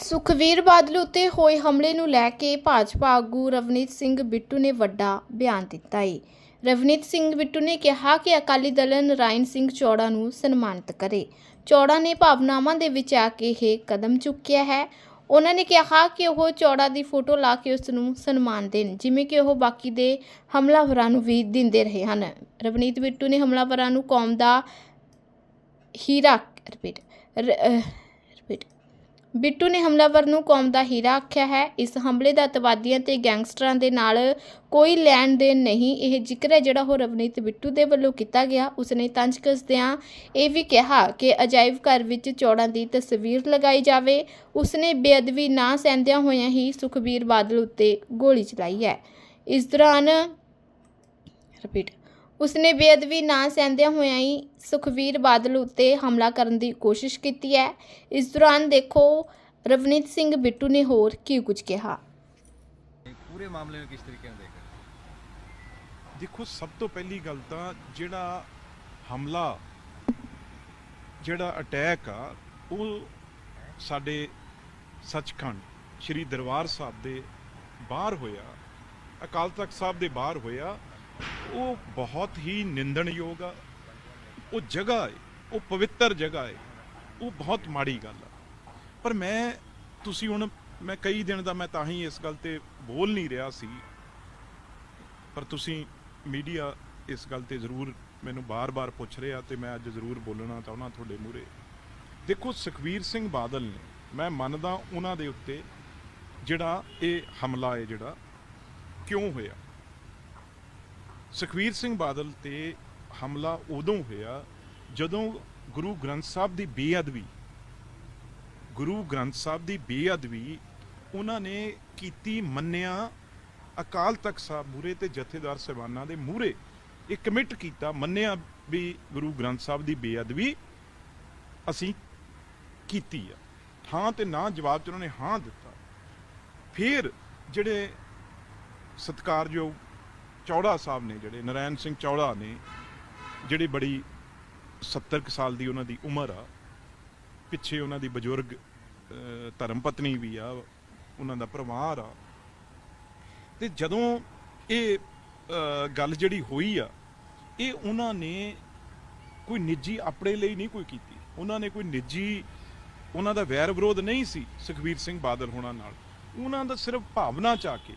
ਸੁਖਵੀਰ ਬਾਦਲ ਉੱਤੇ ਹੋਏ ਹਮਲੇ ਨੂੰ ਲੈ ਕੇ ਭਾਜਪਾ ਆਗੂ ਰਵਨੀਤ ਸਿੰਘ ਬਿੱਟੂ ਨੇ ਵੱਡਾ ਬਿਆਨ ਦਿੱਤਾ ਹੈ ਰਵਨੀਤ ਸਿੰਘ ਬਿੱਟੂ ਨੇ ਕਿਹਾ ਕਿ ਅਕਾਲੀ ਦਲ ਨਰਾਇਣ ਸਿੰਘ ਚੌੜਾ ਨੂੰ ਸਨਮਾਨਿਤ ਕਰੇ। ਚੌੜਾ ਨੇ ਭਾਵਨਾਵਾਂ ਦੇ ਵਿੱਚ ਆ ਕੇ ਇਹ ਕਦਮ ਚੁੱਕਿਆ ਹੈ। ਉਹਨਾਂ ਨੇ ਕਿਹਾ ਕਿ ਉਹ ਚੌੜਾ ਦੀ ਫੋਟੋ ਲਾ ਕੇ ਉਸ ਨੂੰ ਸਨਮਾਨ ਦੇਣ, ਜਿਵੇਂ ਕਿ ਉਹ ਬਾਕੀ ਦੇ ਹਮਲਾਵਰਾਂ ਨੂੰ ਵੀ ਦਿੰਦੇ ਰਹੇ ਹਨ। ਰਵਨੀਤ ਬਿੱਟੂ ਨੇ ਹਮਲਾਵਰਾਂ ਨੂੰ ਕੌਮ ਦਾ ਹੀਰਾ ਰਿਪੀਟ ਰਿਪੀਟ ਬਿੱਟੂ ਨੇ ਹਮਲਾਵਰ ਨੂੰ ਕੌਮ ਦਾ ਹੀਰਾ ਆਖਿਆ ਹੈ। ਇਸ ਹਮਲੇ ਦਾ ਅਤਵਾਦੀਆਂ ਤੇ ਗੈਂਗਸਟਰਾਂ ਦੇ ਨਾਲ ਕੋਈ ਲੈਣ ਦੇਣ ਨਹੀਂ। ਇਹ ਜ਼ਿਕਰ ਹੈ ਜਿਹੜਾ ਉਹ ਰਵਨੀਤ ਬਿੱਟੂ ਦੇ ਵੱਲੋਂ ਕੀਤਾ ਗਿਆ। ਉਸਨੇ ਤੰਜ ਕੱਸਦਿਆਂ ਇਹ ਵੀ ਕਿਹਾ ਕਿ ਅਜਾਇਬ ਘਰ ਵਿੱਚ ਚੌੜਾਂ ਦੀ ਤਸਵੀਰ ਲਗਾਈ ਜਾਵੇ। ਉਸਨੇ ਬੇਅਦਬੀ ਨਾ ਸਹਿੰਦਿਆਂ ਹੋਇਆਂ ਹੀ ਸੁਖਬੀਰ ਬਾਦਲ ਉੱਤੇ ਗੋਲੀ ਚਲਾਈ ਹੈ। ਇਸ ਦੌਰਾਨ ਰਿਪੀਟ ਉਸਨੇ ਬੇਅਦਬੀ ਨਾ ਸਹਿੰਦਿਆਂ ਹੋਇਆਂ ਹੀ ਸੁਖਵੀਰ ਬਾਦਲ ਉੱਤੇ ਹਮਲਾ ਕਰਨ ਦੀ ਕੋਸ਼ਿਸ਼ ਕੀਤੀ ਹੈ। ਇਸ ਦੌਰਾਨ ਦੇਖੋ ਰਵਨੀਤ ਸਿੰਘ ਬਿੱਟੂ ਨੇ ਹੋਰ ਕੀ ਕੁਝ ਕਿਹਾ। ਪੂਰੇ ਮਾਮਲੇ ਨੂੰ ਕਿਸ ਤਰੀਕੇ ਨਾਲ ਦੇਖ ਰਹੇ ਹੋ? ਦੇਖੋ ਸਭ ਤੋਂ ਪਹਿਲੀ ਗੱਲ ਤਾਂ ਜਿਹੜਾ ਹਮਲਾ ਜਿਹੜਾ ਅਟੈਕ ਆ ਉਹ ਸਾਡੇ ਸੱਚਖੰਡ ਸ੍ਰੀ ਦਰਬਾਰ ਸਾਹਿਬ ਦੇ ਬਾਹਰ ਹੋਇਆ। ਅਕਾਲ ਤਖਤ ਸਾਹਿਬ ਦੇ ਬਾਹਰ ਹੋਇਆ। ਉਹ ਬਹੁਤ ਹੀ ਨਿੰਦਣਯੋਗ ਆ। ਉਹ ਜਗ੍ਹਾ ਹੈ ਉਹ ਪਵਿੱਤਰ ਜਗ੍ਹਾ ਹੈ ਉਹ ਬਹੁਤ ਮਾੜੀ ਗੱਲ ਆ। ਪਰ ਮੈਂ, ਤੁਸੀਂ ਹੁਣ, ਮੈਂ ਕਈ ਦਿਨ ਦਾ ਮੈਂ ਤਾਂ ਹੀ ਇਸ ਗੱਲ ਤੇ ਬੋਲ ਨਹੀਂ ਰਿਹਾ ਸੀ। ਪਰ ਤੁਸੀਂ ਮੀਡੀਆ ਇਸ ਗੱਲ ਤੇ ਜ਼ਰੂਰ ਮੈਨੂੰ ਬਾਰ-ਬਾਰ ਪੁੱਛ ਰਿਹਾ ਤੇ ਮੈਂ ਅੱਜ ਜ਼ਰੂਰ ਬੋਲਣਾ ਚਾਹੁੰਦਾ ਤੁਹਾਡੇ ਮੂਹਰੇ। ਦੇਖੋ, ਸੁਖਵੀਰ ਸਿੰਘ ਬਾਦਲ ਨੇ, ਮੈਂ ਮੰਨਦਾ ਉਹਨਾਂ ਦੇ ਉੱਤੇ ਜਿਹੜਾ ਇਹ ਹਮਲਾ ਹੈ ਜਿਹੜਾ, ਕਿਉਂ ਹੋਇਆ? ਸੁਖਵੀਰ ਸਿੰਘ ਬਾਦਲ ਤੇ ਹਮਲਾ ਉਦੋਂ ਹੋਇਆ ਜਦੋਂ ਗੁਰੂ ਗ੍ਰੰਥ ਸਾਹਿਬ ਦੀ ਬੇਅਦਬੀ, ਗੁਰੂ ਗ੍ਰੰਥ ਸਾਹਿਬ ਦੀ ਬੇਅਦਬੀ ਉਹਨਾਂ ਨੇ ਕੀਤੀ ਮੰਨਿਆ ਅਕਾਲ ਤਖਤ ਸਾਹਿਬ ਮੂਰੇ ਤੇ ਜਥੇਦਾਰ ਸਹਿਬਾਨਾਂ ਦੇ ਮੂਰੇ ਇਹ ਕਮਿਟ ਕੀਤਾ, ਮੰਨਿਆ ਵੀ ਗੁਰੂ ਗ੍ਰੰਥ ਸਾਹਿਬ ਦੀ ਬੇਅਦਬੀ ਅਸੀਂ ਕੀਤੀ ਆ। ਹਾਂ ਤੇ ਨਾ ਜਵਾਬ ਚ ਉਹਨਾਂ ਨੇ ਹਾਂ ਦਿੱਤਾ। ਫਿਰ ਜਿਹੜੇ ਸਤਿਕਾਰਯੋਗ ਚੌੜਾ ਸਾਹਿਬ ਨੇ ਜਿਹੜੇ ਨਰਾਇਣ ਸਿੰਘ ਚੌੜਾ ਨੇ, ਜਿਹੜੀ ਬੜੀ 70 ਕੁ ਸਾਲ ਦੀ ਉਹਨਾਂ ਦੀ ਉਮਰ ਆ, ਪਿੱਛੇ ਉਹਨਾਂ ਦੀ ਬਜ਼ੁਰਗ ਧਰਮ ਪਤਨੀ ਵੀ ਆ, ਉਹਨਾਂ ਦਾ ਪਰਿਵਾਰ ਆ। ਤੇ ਜਦੋਂ ਇਹ ਗੱਲ ਜਿਹੜੀ ਹੋਈ ਆ, ਇਹ ਉਹਨਾਂ ਨੇ ਕੋਈ ਨਿੱਜੀ ਆਪਣੇ ਲਈ ਨਹੀਂ ਕੋਈ ਕੀਤੀ। ਉਹਨਾਂ ਨੇ ਕੋਈ ਨਿੱਜੀ, ਉਹਨਾਂ ਦਾ ਵੈਰ ਵਿਰੋਧ ਨਹੀਂ ਸੀ ਸੁਖਵੀਰ ਸਿੰਘ ਬਾਦਲ ਹੋਣਾ ਨਾਲ। ਉਹਨਾਂ ਦਾ ਸਿਰਫ ਭਾਵਨਾ ਚ ਆ ਕੇ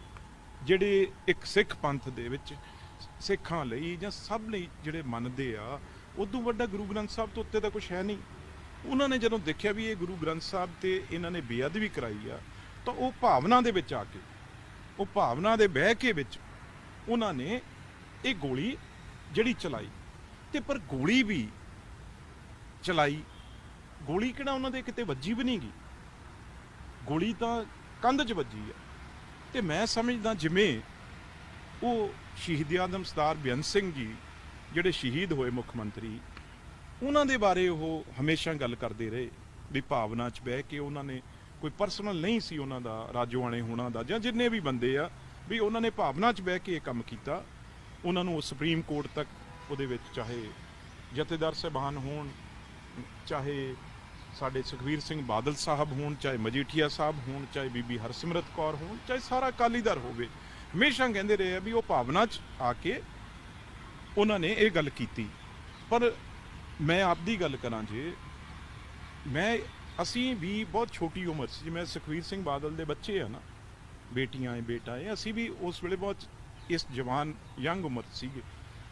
ਜਿਹੜੇ ਇੱਕ ਸਿੱਖ ਪੰਥ ਦੇ ਵਿੱਚ ਸਿੱਖਾਂ ਲਈ ਜਾਂ ਸਭ ਲਈ ਜਿਹੜੇ ਮੰਨਦੇ ਆ, ਉਦੋਂ ਵੱਡਾ ਗੁਰੂ ਗ੍ਰੰਥ ਸਾਹਿਬ ਤੋਂ ਉੱਤੇ ਤਾਂ ਕੁਝ ਹੈ ਨਹੀਂ। ਉਹਨਾਂ ਨੇ ਜਦੋਂ ਦੇਖਿਆ ਵੀ ਇਹ ਗੁਰੂ ਗ੍ਰੰਥ ਸਾਹਿਬ ਤੇ ਇਹਨਾਂ ਨੇ ਬੇਅਦਬੀ ਕਰਾਈ ਆ, ਤਾਂ ਉਹ ਭਾਵਨਾ ਦੇ ਵਿੱਚ ਆ ਕੇ, ਉਹ ਭਾਵਨਾ ਦੇ ਬਹਿ ਕੇ ਵਿੱਚ ਉਹਨਾਂ ਨੇ ਇਹ ਗੋਲੀ ਜਿਹੜੀ ਚਲਾਈ, ਤੇ ਪਰ ਗੋਲੀ ਵੀ ਚਲਾਈ। ਗੋਲੀ ਕਿਹੜਾ ਉਹਨਾਂ ਦੇ ਕਿਤੇ ਵੱਜੀ ਵੀ ਨਹੀਂ ਗਈ। ਗੋਲੀ ਤਾਂ ਕੰਧ 'ਚ ਵੱਜੀ ਆ। ਤੇ ਮੈਂ ਸਮਝਦਾ ਜਿਵੇਂ ਉਹ ਸ਼ਹੀਦ ਆਦਮ ਸਰਦਾਰ ਬੇਅੰਤ ਸਿੰਘ ਜੀ, ਜਿਹੜੇ ਸ਼ਹੀਦ ਹੋਏ ਮੁੱਖ ਮੰਤਰੀ, ਉਹਨਾਂ ਦੇ ਬਾਰੇ ਉਹ ਹਮੇਸ਼ਾ ਗੱਲ ਕਰਦੇ ਰਹੇ ਵੀ ਭਾਵਨਾ 'ਚ ਬਹਿ ਕੇ ਉਹਨਾਂ ਨੇ ਕੋਈ ਪਰਸਨਲ ਨਹੀਂ ਸੀ ਉਹਨਾਂ ਦਾ, ਰਾਜੋਆਣੇ ਹੋਣਾ ਦਾ ਜਾਂ ਜਿੰਨੇ ਵੀ ਬੰਦੇ ਆ, ਵੀ ਉਹਨਾਂ ਨੇ ਭਾਵਨਾ 'ਚ ਬਹਿ ਕੇ ਇਹ ਕੰਮ ਕੀਤਾ। ਉਹਨਾਂ ਨੂੰ ਸੁਪਰੀਮ ਕੋਰਟ ਤੱਕ ਉਹਦੇ ਵਿੱਚ ਚਾਹੇ ਜਥੇਦਾਰ ਸਾਹਿਬਾਨ ਹੋਣ, ਚਾਹੇ ਸਾਡੇ ਸੁਖਵੀਰ ਸਿੰਘ ਬਾਦਲ ਸਾਹਿਬ ਹੋਣ, ਚਾਹੇ ਮਜੀਠੀਆ ਸਾਹਿਬ ਹੋਣ, ਚਾਹੇ ਬੀਬੀ ਹਰਸਿਮਰਤ ਕੌਰ ਹੋਣ, ਚਾਹੇ ਸਾਰਾ ਅਕਾਲੀ ਦਲ ਹੋਵੇ, ਹਮੇਸ਼ਾ ਕਹਿੰਦੇ ਰਹੇ ਆ ਵੀ ਉਹ ਭਾਵਨਾ 'ਚ ਆ ਕੇ ਉਹਨਾਂ ਨੇ ਇਹ ਗੱਲ ਕੀਤੀ। ਪਰ ਮੈਂ ਆਪਦੀ ਗੱਲ ਕਰਾਂ ਜੇ, ਮੈਂ, ਅਸੀਂ ਵੀ ਬਹੁਤ ਛੋਟੀ ਉਮਰ ਸੀ, ਜਿਵੇਂ ਸੁਖਵੀਰ ਸਿੰਘ ਬਾਦਲ ਦੇ ਬੱਚੇ ਆ ਨਾ, ਬੇਟੀਆਂ ਏ, ਬੇਟਾ ਏ, ਅਸੀਂ ਵੀ ਉਸ ਵੇਲੇ ਬਹੁਤ ਇਸ ਜਵਾਨ, ਯੰਗ ਉਮਰ ਸੀਗੇ।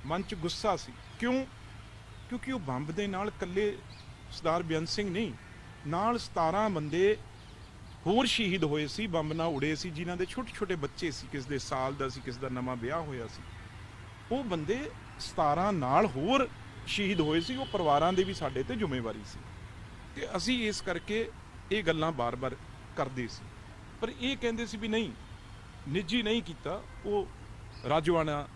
ਮਨ 'ਚ ਗੁੱਸਾ ਸੀ। ਕਿਉਂ? ਕਿਉਂਕਿ ਉਹ ਬੰਬ ਦੇ ਨਾਲ ਇਕੱਲੇ ਸਰਦਾਰ ਬੇਅੰਤ ਸਿੰਘ ਨਹੀਂ, ਨਾਲ 17 ਬੰਦੇ ਹੋਰ ਸ਼ਹੀਦ ਹੋਏ ਸੀ, ਬੰਬ ਨਾਲ ਉੜੇ ਸੀ, ਜਿਨ੍ਹਾਂ ਦੇ ਛੋਟੇ ਛੋਟੇ ਬੱਚੇ ਸੀ, ਕਿਸ ਦੇ ਸਾਲ ਦਾ ਸੀ, ਕਿਸ ਦਾ ਨਵਾਂ ਵਿਆਹ ਹੋਇਆ ਸੀ। ਉਹ ਬੰਦੇ 17 ਨਾਲ ਹੋਰ ਸ਼ਹੀਦ ਹੋਏ ਸੀ, ਉਹ ਪਰਿਵਾਰਾਂ ਦੇ ਵੀ ਸਾਡੇ ਤੇ ਜ਼ਿੰਮੇਵਾਰੀ ਸੀ। ਤੇ ਅਸੀਂ ਇਸ ਕਰਕੇ ਇਹ ਗੱਲਾਂ ਬਾਰ-ਬਾਰ ਕਰਦੇ ਸੀ। ਪਰ ਇਹ ਕਹਿੰਦੇ ਸੀ ਵੀ ਨਹੀਂ, ਨਿੱਜੀ ਨਹੀਂ ਕੀਤਾ, ਉਹ ਰਾਜਵਾਨਾ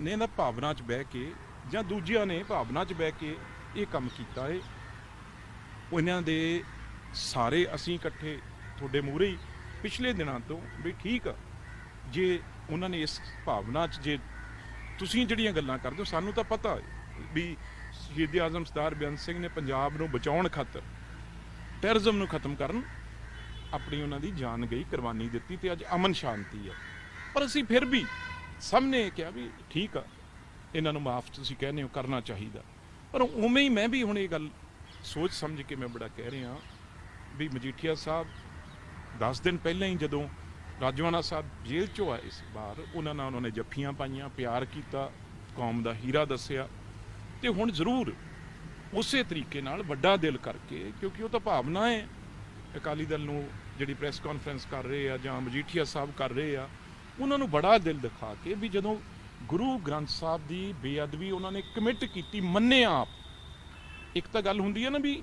ਨੇ ਨਾ ਭਾਵਨਾ 'ਚ ਬਹਿ ਕੇ ਜਾਂ ਦੂਜਿਆਂ ਨੇ ਭਾਵਨਾ 'ਚ ਬਹਿ ਕੇ ਇਹ ਕੰਮ ਕੀਤਾ ਹੈ ਉਹਨਾਂ ਦੇ ਸਾਰੇ ਅਸੀਂ ਇਕੱਠੇ ਤੁਹਾਡੇ ਮੂਹਰੇ ਹੀ ਪਿਛਲੇ ਦਿਨਾਂ ਤੋਂ ਵੀ ਠੀਕ ਆ। ਜੇ ਉਹਨਾਂ ਨੇ ਇਸ ਭਾਵਨਾ 'ਚ ਜੇ ਤੁਸੀਂ ਜਿਹੜੀਆਂ ਗੱਲਾਂ ਕਰਦੇ ਹੋ, ਸਾਨੂੰ ਤਾਂ ਪਤਾ ਵੀ ਸ਼ਹੀਦ ਆਜ਼ਮ ਸਰਦਾਰ ਬੇਅੰਤ ਸਿੰਘ ਨੇ ਪੰਜਾਬ ਨੂੰ ਬਚਾਉਣ ਖਾਤਰ ਟੈਰਰਿਜ਼ਮ ਨੂੰ ਖਤਮ ਕਰਨ ਆਪਣੀ ਉਹਨਾਂ ਦੀ ਜਾਨ ਗਈ, ਕੁਰਬਾਨੀ ਦਿੱਤੀ ਤੇ ਅੱਜ ਅਮਨ ਸ਼ਾਂਤੀ ਹੈ ਪਰ ਅਸੀਂ ਫਿਰ ਵੀ ਸਭ ਸਾਹਮਣੇ ਕਿਹਾ ਵੀ ਠੀਕ ਆ, ਇਹਨਾਂ ਨੂੰ ਮਾਫ ਤੁਸੀਂ ਕਹਿੰਦੇ ਹੋ, ਕਰਨਾ ਚਾਹੀਦਾ। ਪਰ ਉਵੇਂ ਹੀ ਮੈਂ ਵੀ ਹੁਣ ਇਹ ਗੱਲ ਸੋਚ ਸਮਝ ਕੇ ਮੈਂ ਬੜਾ ਕਹਿ ਰਿਹਾ ਵੀ ਮਜੀਠੀਆ ਸਾਹਿਬ 10 ਦਿਨ ਪਹਿਲਾਂ ਹੀ ਜਦੋਂ ਰਾਜਵਾਨਾ ਸਾਹਿਬ ਜੇਲ੍ਹ ਚੋਂ ਆਏ ਇਸ ਬਾਹਰ, ਉਹਨਾਂ ਨਾਲ ਉਹਨਾਂ ਨੇ ਜੱਫੀਆਂ ਪਾਈਆਂ, ਪਿਆਰ ਕੀਤਾ, ਕੌਮ ਦਾ ਹੀਰਾ ਦੱਸਿਆ। ਤੇ ਹੁਣ ਜ਼ਰੂਰ ਉਸੇ ਤਰੀਕੇ ਨਾਲ ਵੱਡਾ ਦਿਲ ਕਰਕੇ, ਕਿਉਂਕਿ ਉਹ ਤਾਂ ਭਾਵਨਾ ਹੈ, ਅਕਾਲੀ ਦਲ ਨੂੰ ਜਿਹੜੀ ਪ੍ਰੈਸ ਕਾਨਫਰੰਸ ਕਰ ਰਹੇ ਆ ਜਾਂ ਮਜੀਠੀਆ ਸਾਹਿਬ ਕਰ ਰਹੇ ਆ, ਉਹਨਾਂ ਨੂੰ ਬੜਾ ਦਿਲ ਦਿਖਾ ਕੇ ਵੀ ਜਦੋਂ ਗੁਰੂ ਗ੍ਰੰਥ ਸਾਹਿਬ ਦੀ ਬੇਅਦਬੀ ਉਹਨਾਂ ਨੇ ਕਮਿਟ ਕੀਤੀ ਮੰਨੇ ਆਪ ਇੱਕ ਤਾਂ ਗੱਲ ਹੁੰਦੀ ਹੈ ਨਾ ਵੀ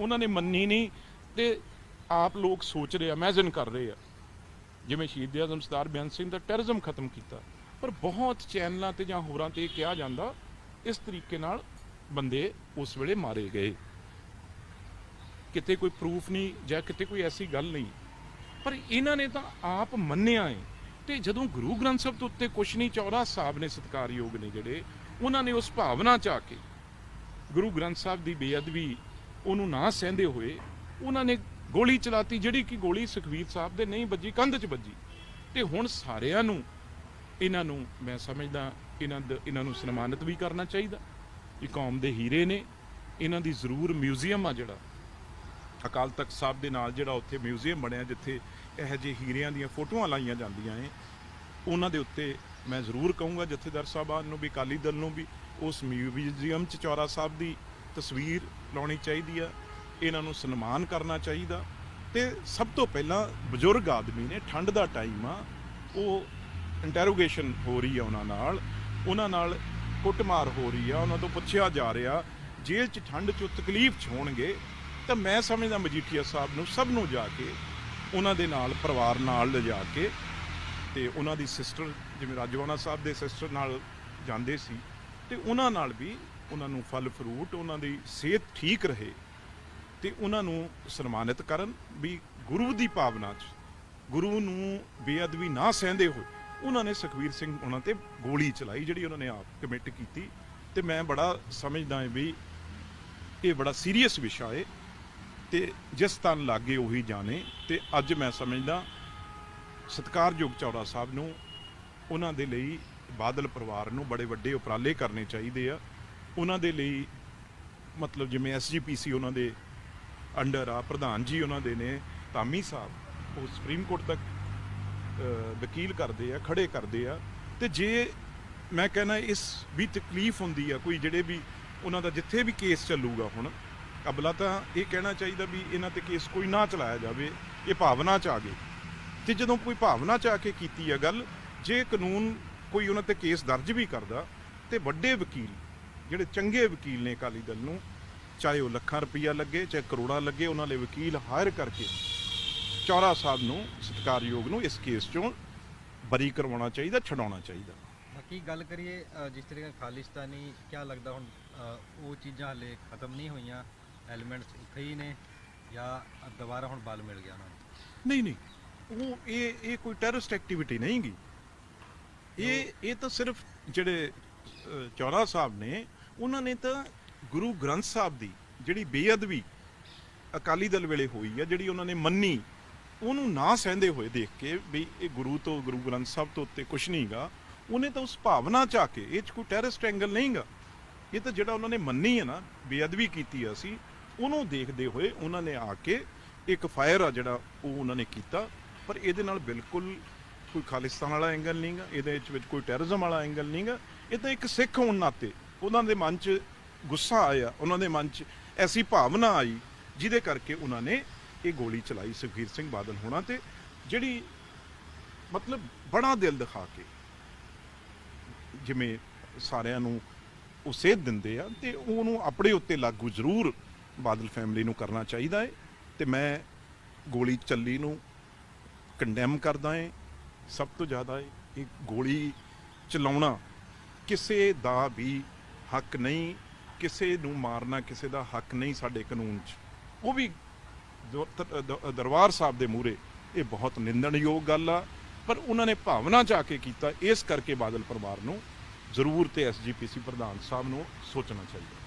ਉਹਨਾਂ ਨੇ ਮੰਨੀ ਨਹੀਂ ਤੇ ਆਪ ਲੋਕ ਸੋਚ ਰਹੇ ਆ ਇਮੇਜਿਨ ਕਰ ਰਹੇ ਆ। ਜਿਵੇਂ ਸ਼ਹੀਦ ਆਜ਼ਮ ਸਰਦਾਰ ਬੇਅੰਤ ਸਿੰਘ ਦਾ ਟੈਰਰਿਜ਼ਮ ਖਤਮ ਕੀਤਾ। ਪਰ ਬਹੁਤ ਚੈਨਲਾਂ ਤੇ ਜਾਂ ਹੋਰਾਂ ਤੇ ਕਿਹਾ ਜਾਂਦਾ, ਇਸ ਤਰੀਕੇ ਨਾਲ ਬੰਦੇ ਉਸ ਵੇਲੇ ਮਾਰੇ ਗਏ। ਕਿਤੇ ਕੋਈ ਪ੍ਰੂਫ ਨਹੀਂ ਜਾਂ ਕਿਤੇ ਕੋਈ ਐਸੀ ਗੱਲ ਨਹੀਂ। ਪਰ ਇਹਨਾਂ ਨੇ ਤਾਂ ਆਪ ਮੰਨਿਆ ਹੈ ਤੇ ਜਦੋਂ ਗੁਰੂ ਗ੍ਰੰਥ ਸਾਹਿਬ ਤੋਂ ਉੱਤੇ ਕੁਛ ਨਹੀਂ ਚੌਰਾ ਸਾਹਿਬ ਨੇ ਸਤਿਕਾਰਯੋਗ ਨੇ ਜਿਹੜੇ, ਉਹਨਾਂ ਨੇ ਉਸ ਭਾਵਨਾ ਚ ਆ ਕੇ ਗੁਰੂ ਗ੍ਰੰਥ ਸਾਹਿਬ ਦੀ ਬੇਅਦਬੀ ਉਹਨੂੰ ਨਾ ਸਹਿੰਦੇ ਹੋਏ ਉਹਨਾਂ ਨੇ ਗੋਲੀ ਚਲਾਤੀ, ਜਿਹੜੀ ਕਿ ਗੋਲੀ ਸੁਖਵੀਰ ਸਾਹਿਬ ਦੇ ਨਹੀਂ ਵੱਜੀ, ਕੰਧ 'ਚ ਵੱਜੀ। ਤੇ ਹੁਣ ਸਾਰਿਆਂ ਨੂੰ, ਇਹਨਾਂ ਨੂੰ ਮੈਂ ਸਮਝਦਾ ਇਹਨਾਂ ਦ- ਇਹਨਾਂ ਨੂੰ ਸਨਮਾਨਿਤ ਵੀ ਕਰਨਾ ਚਾਹੀਦਾ। ਇਹ ਕੌਮ ਦੇ ਹੀਰੇ ਨੇ, ਇਹਨਾਂ ਦੀ ਜ਼ਰੂਰ ਮਿਊਜ਼ੀਅਮ ਆ ਜਿਹੜਾ। ਅਕਾਲ ਤਖਤ ਸਾਹਿਬ ਦੇ ਨਾਲ ਜਿਹੜਾ ਉੱਥੇ ਮਿਊਜ਼ੀਅਮ ਬਣਿਆ, ਜਿੱਥੇ ਇਹੋ ਜਿਹੇ ਹੀਰਿਆਂ ਦੀਆਂ ਫੋਟੋਆਂ ਲਾਈਆਂ ਜਾਂਦੀਆਂ ਨੇ, ਉਹਨਾਂ ਦੇ ਉੱਤੇ ਮੈਂ ਜ਼ਰੂਰ ਕਹੂੰਗਾ ਜਥੇਦਾਰ ਸਾਹਿਬਾਨ ਨੂੰ ਵੀ, ਅਕਾਲੀ ਦਲ ਨੂੰ ਵੀ। ਉਸ ਮਿਊਜ਼ੀਅਮ 'ਚ ਚੌਰਾ ਸਾਹਿਬ ਦੀ ਤਸਵੀਰ ਲਾਉਣੀ ਚਾਹੀਦੀ ਆ। ਇਹਨਾਂ ਨੂੰ ਸਨਮਾਨ ਕਰਨਾ ਚਾਹੀਦਾ। ਤੇ ਸਭ ਤੋਂ ਪਹਿਲਾਂ ਬਜ਼ੁਰਗ ਆਦਮੀ ਨੇ ਠੰਡ ਦਾ ਟਾਈਮ ਆ, ਉਹ ਇੰਟਰੋਗੇਸ਼ਨ ਹੋ ਰਹੀ ਆ ਉਹਨਾਂ ਨਾਲ। ਉਹਨਾਂ ਨਾਲ ਕੁੱਟਮਾਰ ਹੋ ਰਹੀ ਆ, ਉਹਨਾਂ ਤੋਂ ਪੁੱਛਿਆ ਜਾ ਰਿਹਾ, ਜੇਲ੍ਹ 'ਚ ਠੰਡ 'ਚ ਤਕਲੀਫ 'ਚ ਹੋਣਗੇ, ਤਾਂ ਮੈਂ ਸਮਝਦਾ ਮਜੀਠੀਆ ਸਾਹਿਬ ਨੂੰ ਸਭ ਨੂੰ ਜਾ ਕੇ, ਉਹਨਾਂ ਦੇ ਨਾਲ ਪਰਿਵਾਰ ਨਾਲ ਲਿਜਾ ਕੇ, ਤੇ ਉਹਨਾਂ ਦੀ ਸਿਸਟਰ ਜਿਵੇਂ ਰਾਜਵਾਨਾ ਸਾਹਿਬ ਦੇ ਸਿਸਟਰ ਨਾਲ ਜਾਂਦੇ ਸੀ ਤੇ ਉਹਨਾਂ ਨਾਲ ਵੀ ਉਹਨਾਂ ਨੂੰ ਫਲ ਫਰੂਟ, ਉਹਨਾਂ ਦੀ ਸਿਹਤ ਠੀਕ ਰਹੇ ਤੇ ਉਹਨਾਂ ਨੂੰ ਸਨਮਾਨਿਤ ਕਰਨ ਵੀ ਗੁਰੂ ਦੀ ਭਾਵਨਾ 'ਚ, ਗੁਰੂ ਨੂੰ ਬੇਅਦਬੀ ਨਾ ਸਹਿੰਦੇ ਹੋਏ ਉਹਨਾਂ ਨੇ ਸੁਖਵੀਰ ਸਿੰਘ ਉਹਨਾਂ ਤੇ ਗੋਲੀ ਚਲਾਈ ਜਿਹੜੀ ਉਹਨਾਂ ਨੇ ਆਪ ਕਮਿਟ ਕੀਤੀ ਤੇ ਮੈਂ ਬੜਾ ਸਮਝਦਾ ਹਾਂ ਵੀ ਇਹ ਬੜਾ ਸੀਰੀਅਸ ਵਿਸ਼ਾ ਹੈ ਤੇ ਜਿਸ ਤਨ ਲਾਗੇ ਉਹੀ ਜਾਣੇ ਤੇ ਅੱਜ ਮੈਂ ਸਮਝਦਾ ਸਤਿਕਾਰਯੋਗ ਚੌੜਾ ਸਾਹਿਬ ਨੂੰ ਉਹਨਾਂ ਦੇ ਲਈ ਬਾਦਲ ਪਰਿਵਾਰ ਨੂੰ ਬੜੇ ਵੱਡੇ ਉਪਰਾਲੇ ਕਰਨੇ ਚਾਹੀਦੇ ਆ। ਉਹਨਾਂ ਦੇ ਲਈ ਮਤਲਬ ਜਿਵੇਂ ਐਸਜੀਪੀਸੀ ਉਹਨਾਂ ਦੇ ਅੰਡਰ ਆ, ਪ੍ਰਧਾਨ ਜੀ ਉਹਨਾਂ ਦੇ ਨੇ ਤਾਮੀ ਸਾਹਿਬ, ਉਹ ਸੁਪਰੀਮ ਕੋਰਟ ਤੱਕ ਵਕੀਲ ਕਰਦੇ ਆ, ਖੜੇ ਕਰਦੇ ਆ। ਤੇ ਜੇ ਮੈਂ ਕਹਿੰਦਾ ਇਸ ਵੀ ਤਕਲੀਫ ਹੁੰਦੀ ਆ ਕੋਈ ਜਿਹੜੇ ਵੀ ਉਹਨਾਂ ਦਾ ਜਿੱਥੇ ਵੀ ਕੇਸ ਚੱਲੂਗਾ ਹੁਣ, ਅਬਲਾ ਤਾਂ ਇਹ ਕਹਿਣਾ ਚਾਹੀਦਾ ਵੀ ਇਹਨਾਂ ਤੇ ਕੇਸ ਕੋਈ ਨਾ ਚਲਾਇਆ ਜਾਵੇ, ਇਹ ਭਾਵਨਾ ਚ ਆ ਗਏ। ਤੇ ਜਦੋਂ ਕੋਈ ਭਾਵਨਾ ਚ ਆ ਕੇ ਕੀਤੀ ਆ ਗੱਲ, ਜੇ ਕਾਨੂੰਨ ਕੋਈ ਉਹਨਾਂ ਤੇ ਕੇਸ ਦਰਜ ਵੀ ਕਰਦਾ ਤੇ ਵੱਡੇ ਵਕੀਲ ਜਿਹੜੇ ਚੰਗੇ ਵਕੀਲ ਨੇ ਅਕਾਲੀ ਦਲ ਨੂੰ ਚਾਹੇ ਉਹ ਲੱਖਾਂ ਰੁਪਈਆ ਲੱਗੇ ਚਾਹੇ ਕਰੋੜਾਂ ਲੱਗੇ ਉਹਨਾਂ ਦੇ ਵਕੀਲ ਹਾਇਰ ਕਰਕੇ ਚੌਰਾ ਸਾਹਿਬ ਨੂੰ ਸਤਿਕਾਰਯੋਗ ਨੂੰ ਇਸ ਕੇਸ ਚੋਂ ਬਰੀ ਕਰਵਾਉਣਾ ਚਾਹੀਦਾ ਛਡਾਉਣਾ ਚਾਹੀਦਾ। ਬਾਕੀ ਗੱਲ ਕਰੀਏ ਅ, ਜਿਸ ਤਰੀਕੇ ਨਾਲ ਖਾਲਿਸਤਾਨੀ ਕੀ ਲੱਗਦਾ ਹੁਣ ਅ, ਉਹ ਚੀਜ਼ਾਂ ਹਲੇ ਖਤਮ ਨਹੀਂ ਹੋਈਆਂ ਐਲੀਮੈਂਟਸ ਉੱਥੇ ਹੀ ਨੇ ਜਾਂ ਦੁਬਾਰਾ ਹੁਣ ਬਲ ਮਿਲ ਗਿਆ ਉਹਨਾਂ ਨੂੰ? ਨਹੀਂ ਨਹੀਂ ਉਹ ਇਹ ਇਹ ਕੋਈ ਟੈਰਰਿਸਟ ਐਕਟੀਵਿਟੀ ਨਹੀਂ ਗੀ ਇਹ ਇਹ ਤਾਂ ਸਿਰਫ ਜਿਹੜੇ ਅ, ਚੌਰਾ ਸਾਹਿਬ ਨੇ ਉਹਨਾਂ ਨੇ ਤਾਂ ਗੁਰੂ ਗ੍ਰੰਥ ਸਾਹਿਬ ਦੀ ਜਿਹੜੀ ਬੇਅਦਬੀ ਅਕਾਲੀ ਦਲ ਵੇਲੇ ਹੋਈ ਆ ਜਿਹੜੀ ਉਹਨਾਂ ਨੇ ਮੰਨੀ ਉਹਨੂੰ ਨਾ ਸਹਿੰਦੇ ਹੋਏ ਦੇਖ ਕੇ ਵੀ ਇਹ ਗੁਰੂ ਤੋਂ ਗੁਰੂ ਗ੍ਰੰਥ ਸਾਹਿਬ ਤੋਂ ਉੱਤੇ ਕੁਝ ਨਹੀਂਗਾ ਉਹਨੇ ਤਾਂ ਉਸ ਭਾਵਨਾ ਚ ਆ ਕੇ ਇਹ ਚ ਕੋਈ ਟੈਰਰਿਸਟ ਐਂਗਲ ਨਹੀਂਗਾ ਇਹ ਤਾਂ ਜਿਹੜਾ ਉਹਨਾਂ ਨੇ ਮੰਨੀ ਹੈ ਨਾ ਬੇਅਦਬੀ ਕੀਤੀ ਆ ਅਸੀਂ ਉਹਨੂੰ ਦੇਖਦੇ ਹੋਏ ਉਹਨਾਂ ਨੇ ਆ ਕੇ ਇੱਕ ਫਾਇਰ ਆ ਜਿਹੜਾ ਉਹ ਉਹਨਾਂ ਨੇ ਕੀਤਾ ਪਰ ਇਹਦੇ ਨਾਲ ਬਿਲਕੁਲ ਕੋਈ ਖਾਲਿਸਤਾਨ ਵਾਲਾ ਐਂਗਲ ਨਹੀਂਗਾ ਇਹਦੇ ਵਿੱਚ ਕੋਈ ਟੈਰਰਿਜ਼ਮ ਵਾਲਾ ਐਂਗਲ ਨਹੀਂਗਾ ਇਹ ਤਾਂ ਇੱਕ ਸਿੱਖ ਹੋਣ ਨਾਤੇ ਉਹਨਾਂ ਦੇ ਮਨ 'ਚ ਗੁੱਸਾ ਆਇਆ, ਉਹਨਾਂ ਦੇ ਮਨ 'ਚ ਐਸੀ ਭਾਵਨਾ ਆਈ, ਜਿਹਦੇ ਕਰਕੇ ਉਹਨਾਂ ਨੇ ਇਹ ਗੋਲੀ ਚਲਾਈ ਸੁਖਬੀਰ ਸਿੰਘ ਬਾਦਲ ਹੋਣਾ ਤੇ, ਜਿਹੜੀ ਮਤਲਬ ਬੜਾ ਦਿਲ ਦਿਖਾ ਕੇ ਜਿਵੇਂ ਸਾਰਿਆਂ ਨੂੰ ਉਹ ਸੇਧ ਦਿੰਦੇ ਆ ਤੇ ਉਹਨੂੰ ਆਪਣੇ ਉੱਤੇ ਲਾਗੂ ਜ਼ਰੂਰ ਬਾਦਲ ਫੈਮਿਲੀ ਨੂੰ ਕਰਨਾ ਚਾਹੀਦਾ ਹੈ ਤੇ ਮੈਂ ਗੋਲੀ ਚੱਲੀ ਨੂੰ ਕੰਡੈਮ ਕਰਦਾ ਹਾਂ। ਸਭ ਤੋਂ ਜ਼ਿਆਦਾ ਇਹ ਗੋਲੀ ਚਲਾਉਣਾ ਕਿਸੇ ਦਾ ਵੀ ਹੱਕ ਨਹੀਂ, ਕਿਸੇ ਨੂੰ ਮਾਰਨਾ ਕਿਸੇ ਦਾ ਹੱਕ ਨਹੀਂ ਸਾਡੇ ਕਾਨੂੰਨ 'ਚ। ਉਹ ਵੀ ਦ- ਦਰਬਾਰ ਸਾਹਿਬ ਦੇ ਮੂਹਰੇ ਇਹ ਬਹੁਤ ਨਿੰਦਣਯੋਗ ਗੱਲ ਆ, ਪਰ ਉਹਨਾਂ ਨੇ ਭਾਵਨਾ ਚ ਆ ਕੇ ਕੀਤਾ, ਇਸ ਕਰਕੇ ਬਾਦਲ ਪਰਿਵਾਰ ਨੂੰ ਜ਼ਰੂਰ ਤੇ ਐਸਜੀਪੀਸੀ ਪ੍ਰਧਾਨ ਸਾਹਿਬ ਨੂੰ ਸੋਚਣਾ ਚਾਹੀਦਾ।